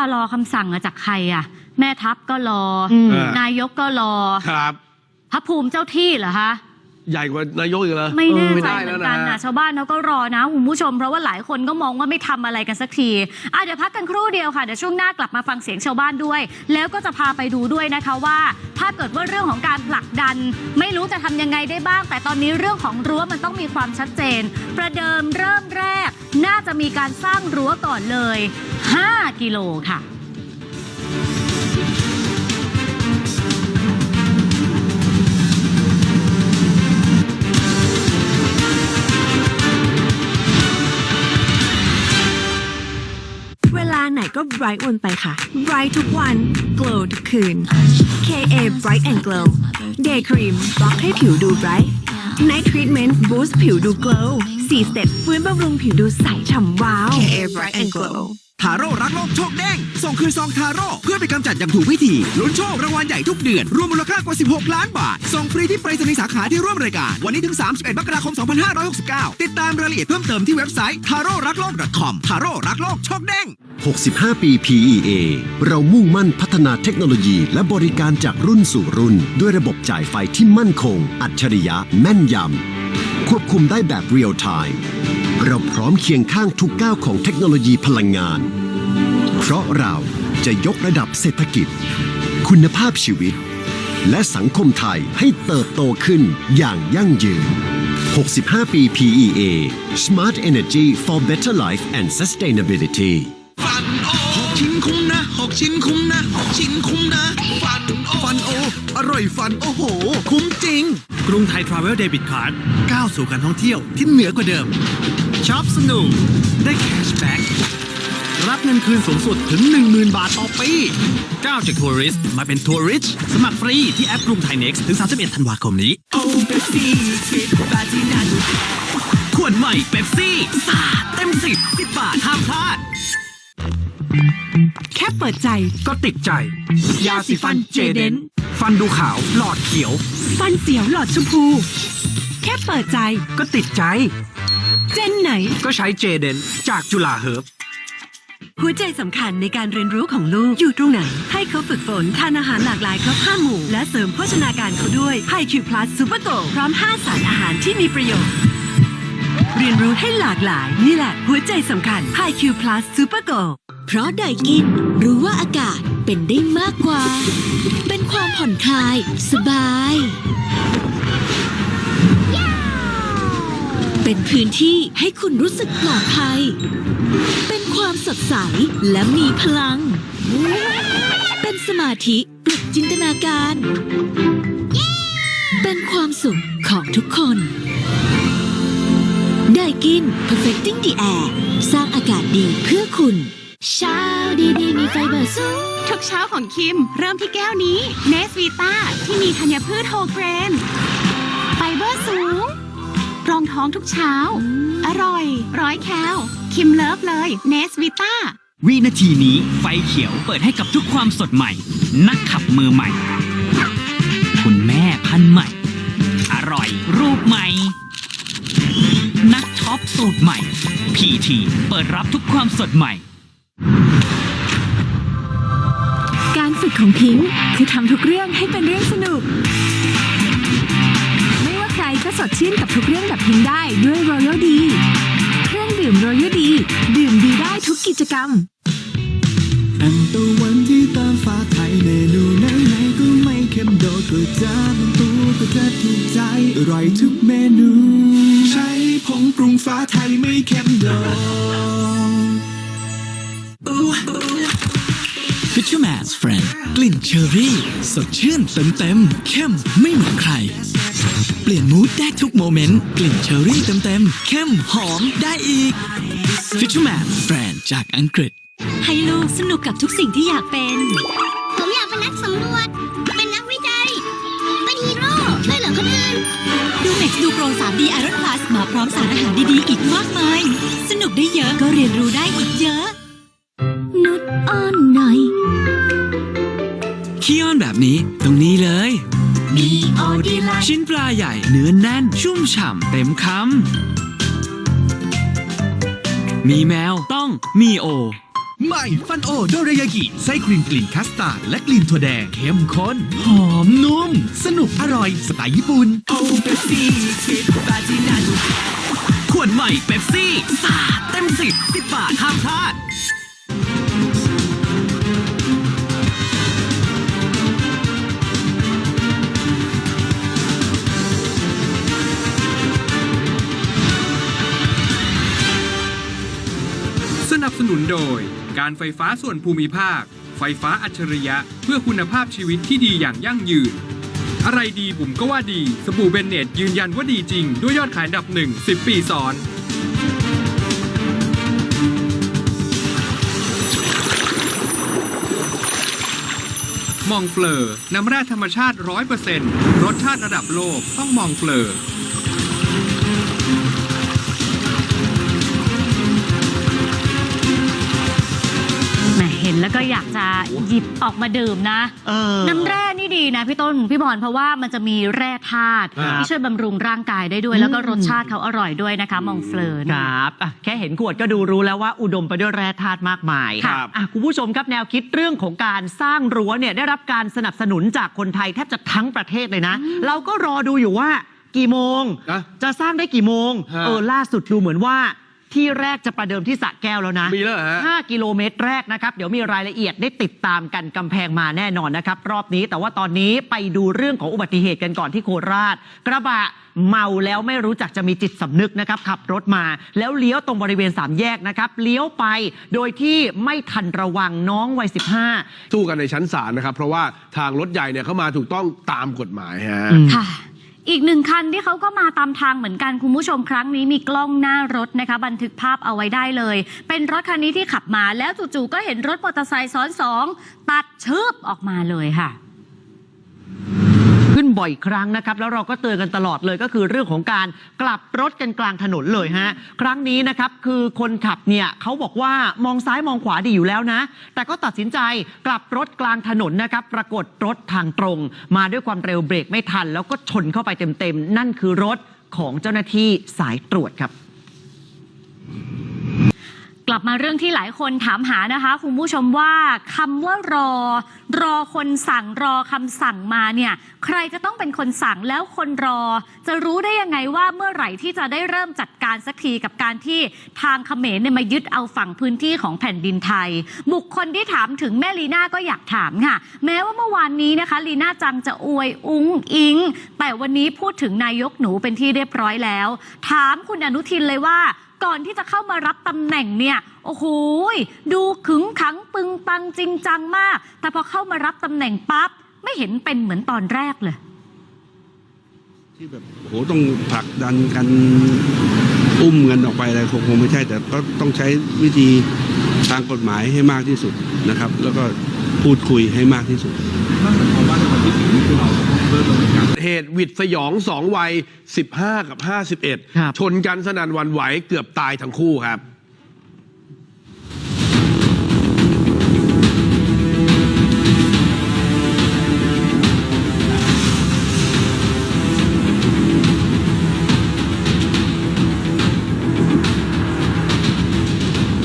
ารอคำสั่งอะจากใครอะแม่ทัพก็รออม นายกก็รอครับ พระภูมิเจ้าที่เหรอคะ ใหญ่กว่านายกอีกเหรอไม่แน่เออไม่ใจได้เหมืแล้อวนกันนะนะชาวบ้านเขาก็รอนะคุณผู้ชม เพราะว่าหลายคนก็มองว่าไม่ทำอะไรกันสักทีอะเดี๋ยวพักกันครู่เดียวค่ะ เดี๋ยวช่วงหน้ากลับมาฟังเสียงชาวบ้านด้วย แล้วก็จะพาไปดูด้วยนะคะว่า ถ้าเกิดว่าเรื่องของการผลักดัน ไม่รู้จะทำยังไงได้บ้าง แต่ตอนนี้เรื่องของรั้วมันต้องมีความชัดเจน ประเดิมเริ่มแรก น่าจะมีการสร้างรั้วก่อนเลย 5 กิโลค่ะ เวลาไหนก็ไบรท์วนไปค่ะไบรท์ทุกวันโกลด์ทุกคืน KA Bright and Glow Day Cream บล็อกให้ผิวดูไบรท์ Night Treatment Boost ผิวดู glow 4 step ฟื้นบำรุงผิวดูใสฉ่ำว้าว KA bright and glow ทาโร่รักโลกโชคเด้งส่งคืนซองทาโร่เพื่อไปกำจัดอย่างถูกวิธี ลุ้นโชครางวัลใหญ่ทุกเดือน รวมมูลค่ากว่า 16 ล้านบาท ส่งฟรีที่ไปรษณีย์สาขาที่ร่วมรายการ วันนี้ถึง 31 มกราคม 2569 ติดตามรายละเอียดเพิ่มเติมที่เว็บไซต์ taro รักโลก .com ทาโร่รักโลกโชคเด้ง65 ปี PEA เรามุ่งมั่นพัฒนาเทคโนโลยี และบริการจากรุ่นสู่รุ่น ด้วยระบบจ่ายไฟที่มั่นคง อัจฉริยะแม่นยำ ควบคุมได้แบบเรียลไทม์เราพร้อมเคียงข้างทุกก้าวของเทคโนโลยีพลังงาน เพราะเราจะยกระดับเศรษฐกิจ คุณภาพชีวิต และสังคมไทยให้เติบโตขึ้นอย่างยั่งยืน 65 ปี PEA Smart Energy for Better Life and Sustainability ฟันโอหกชิ้นคุ้มนะหกชิ้นคุ้มนะหกชิ้นคุ้มนะฟันโอฟันโอ อร่อยฟันโอ้โห คุ้มจริง รุงไทยทราเวลเดบิตคาร์ดก้าวสู่การท่องเที่ยวที่เหนือกว่าเดิมช็อปสนุก ได้แคชแบ็กรับเงินคืนสูงสุดถึง 10,000 บาทต่อปีก้าวจากทัวริสต์มาเป็นทัวริชสมัครฟรีที่แอปกรุงไทยเน็กถึง 31 ธันวาคมนี้โอ้เบปซี่สิบบาทที่นั่นขวดใหม่เป๊ปซี่สาดเต็มสิบสิบบาทห้ามพลาด แค่เปิดใจก็ติดใจ ยาสีฟันเจเดน ฟันดูขาว หลอดเขียว ฟันเสียวหลอดชมพู แค่เปิดใจก็ติดใจ เจนไหน ก็ใช้เจเดนจากจุฬาเฮิร์บหัวใจสำคัญในการเรียนรู้ของลูกอยู่ตรงไหน ให้เขาฝึกฝนทานอาหารหลากหลายครบห้าหมู่ และเสริมโภชนาการเขาด้วย h i q Plus Super Go พร้อม 5 สารอาหารที่มีประโยชน์ เรียนรู้ให้หลากหลาย นี่แหละหัวใจสำคัญ h i q Plus Super Go เพราะไดกินรู้ว่าอากาศเป็นได้มากกว่า เป็นความผ่อนคลาย สบาย เป็นพื้นที่ให้คุณรู้สึกปลอดภัย เป็นความสดใสและมีพลัง เป็นสมาธิปลุกจินตนาการ เป็นความสุขของทุกคน ไดกิน perfecting the air สร้างอากาศดีเพื่อคุณ เช้าดีๆมีไฟเบอร์สูงทุกเช้าของคิม เริ่มที่แก้วนี้เนสวีตาที่มีธัญพืชโฮเกรน ไฟเบอร์สูง รองท้องทุกเช้า อร่อย ร้อยแคลคิมเลิฟเลยเนสวีตาวินาทีนี้ไฟเขียวเปิดให้กับทุกความสดใหม่ นักขับมือใหม่ คุณแม่พันธุ์ใหม่ อร่อยรูปใหม่ นักช็อปสูตรใหม่พีทีเปิดรับทุกความสดใหม่ การฝึกของพิงค์คือทำทุกเรื่องให้เป็นเรื่องสนุก ไม่ว่าใครก็สดชื่นกับทุกเรื่องแบบพิงค์ได้ด้วย Royal D เครื่องดื่ม Royal D ดื่มดีได้ทุกกิจกรรมอันตะวันที่ตามฟ้าไทยเมนูไหนไหนๆก็ไม่เค็มโดดกระจาบนตัวก็จะถูกใจอร่อยทุกเมนูใช้ ผงปรุงฟ้าไทยไม่เค็มโดด Fisherman's Friend กลิ่นเชอรี่ สดชื่นเต็มเต็มเข้มไม่เหมือนใคร เปลี่ยนมูดได้ทุกโมเมนต์ กลิ่นเชอรี่เต็มเต็มเข้มหอมได้อีก Fisherman's Friend จากอังกฤษ ให้ลูกสนุกกับทุกสิ่งที่อยากเป็น เหลือคนอื่นดู Next ดูโปร 3D Iron Plus มาพร้อมสารอาหารดีๆ อีกมากมาย สนุกได้เยอะก็เรียนรู้ได้อีกเยอะ นุดอ้อนหน่อยขี้อ้อนแบบนี้ตรงนี้เลย มีออดีไลชิ้นปลาใหญ่เนื้อแน่น ชุ่มฉ่ำเต็มคำมีแมวต้องมีโอ ใหม่ฟันโอโดรายากิไส้ครีมกลิ่นคัสตาร์ดและกลิ่นถั่วแดงเข้มข้น หอมนุ่ม สนุกอร่อยสไตล์ญี่ปุ่นโอเปปซี่คิดบาจินาดูขวดใหม่เป๊ปซี่สาดเต็มสิบสิบบาทห้ามพลาดสนับสนุนโดย การไฟฟ้าส่วนภูมิภาค ไฟฟ้าอัจฉริยะ เพื่อคุณภาพชีวิตที่ดีอย่างยั่งยืน อะไรดีผมก็ว่าดี สบู่เบนเนตยืนยันว่าดีจริง ด้วยยอดขายอันดับหนึ่ง10 ปีซ้อนมองเฟลอร์น้ำแร่ธรรมชาติ 100%รสชาติระดับโลกต้องมองเฟลอ แหมเห็นแล้วก็อยากจะหยิบออกมาดื่มนะเออน้ำแร่นี่ดีนะพี่ต้นพี่บอลเพราะว่ามันจะมีแร่ธาตุครับที่ช่วยบำรุงร่างกายได้ด้วย แล้วก็รสชาติเขาอร่อยด้วยนะคะ มองเฟลอร์คนะรับอะแค่เห็นขวดก็ดูรู้แล้วว่าอุดมไปด้วยแร่ธาตุมากมายครับอะคุณผู้ชมครับแนวคิดเรื่องของการสร้างรั้วเนี่ยได้รับการสนับสนุนจากคนไทยแทบจะทั้งประเทศเลยนะ เราก็รอดูอยู่ว่ากี่โมงนะจะสร้างได้กี่โมงฮะเออล่าสุดดูเหมือนว่า ที่แรกจะประเดิมที่สระแก้วแล้วนะมีแล้วเหรอฮะ 5กิโลเมตรแรกนะครับ เดี๋ยวมีรายละเอียดได้ติดตามกันกำแพงมาแน่นอนนะครับ รอบนี้แต่ว่าตอนนี้ไปดูเรื่องของอุบัติเหตุกันก่อนที่โคราช กระบะเมาแล้วไม่รู้จักจะมีจิตสำนึกนะครับขับรถมา แล้วเลี้ยวตรงบริเวณสามแยกนะครับเลี้ยวไปโดยที่ไม่ทันระวังน้องวัย15 สู้กันในชั้นศาลนะครับ เพราะว่าทางรถใหญ่เนี่ยเข้ามาถูกต้องตามกฎหมายฮะ ค่ะ อีกหนึ่งคันที่เขาก็มาตามทางเหมือนกันคุณผู้ชมครั้งนี้มีกล้องหน้ารถนะคะ บันทึกภาพเอาไว้ได้เลย เป็นรถคันนี้ที่ขับมาแล้วจู่ๆก็เห็นรถมอเตอร์ไซค์ซ้อนสองตัดชืบออกมาเลยค่ะ บ่อยครั้งนะครับ แล้วเราก็เตือนกันตลอดเลยก็คือเรื่องของการกลับรถกันกลางถนนเลยฮะครั้งนี้นะครับคือคนขับเนี่ยเขาบอกว่ามองซ้ายมองขวาดีอยู่แล้วนะ แต่ก็ตัดสินใจกลับรถกลางถนนนะครับ ปรากฏรถทางตรง มาด้วยความเร็วเบรกไม่ทัน แล้วก็ชนเข้าไปเต็มๆนั่นคือรถของเจ้าหน้าที่สายตรวจครับ กลับมาเรื่องที่หลายคนถามหานะคะคุณผู้ชมว่าคำว่ารอ รอคนสั่งรอคำสั่งมาเนี่ยใครจะต้องเป็นคนสั่งแล้วคนรอ จะรู้ได้ยังไงว่าเมื่อไหร่ที่จะได้เริ่มจัดการสักทีกับการที่ทางเขมรเนี่ยมายึดเอาฝั่งพื้นที่ของแผ่นดินไทย บุคคลที่ถามถึงแม่ลีน่าก็อยากถามค่ะ แม้ว่าเมื่อวานนี้นะคะลีน่าจังจะอวยอุ้งอิง แต่วันนี้พูดถึงนายกหนูเป็นที่เรียบร้อยแล้ว ถามคุณอนุทินเลยว่า ก่อนที่จะเข้ามารับตำแหน่งเนี่ย โอ้โหยดูขึงขังปึงปังจริงจังมาก แต่พอเข้ามารับตำแหน่งปั๊บ ไม่เห็นเป็นเหมือนตอนแรกเลย ที่แบบโหต้องผลักดันกันอุ้มเงินออกไปอะไรคงคงไม่ใช่ แต่ก็ต้องใช้วิธีทางกฎหมายให้มากที่สุดนะครับ แล้วก็พูดคุยให้มากที่สุด เหตุหวิดสยองสองวัย 15กับครับ 51 ชนกันสนั่นหวันไหวเกือบตายทั้งคู่ครับ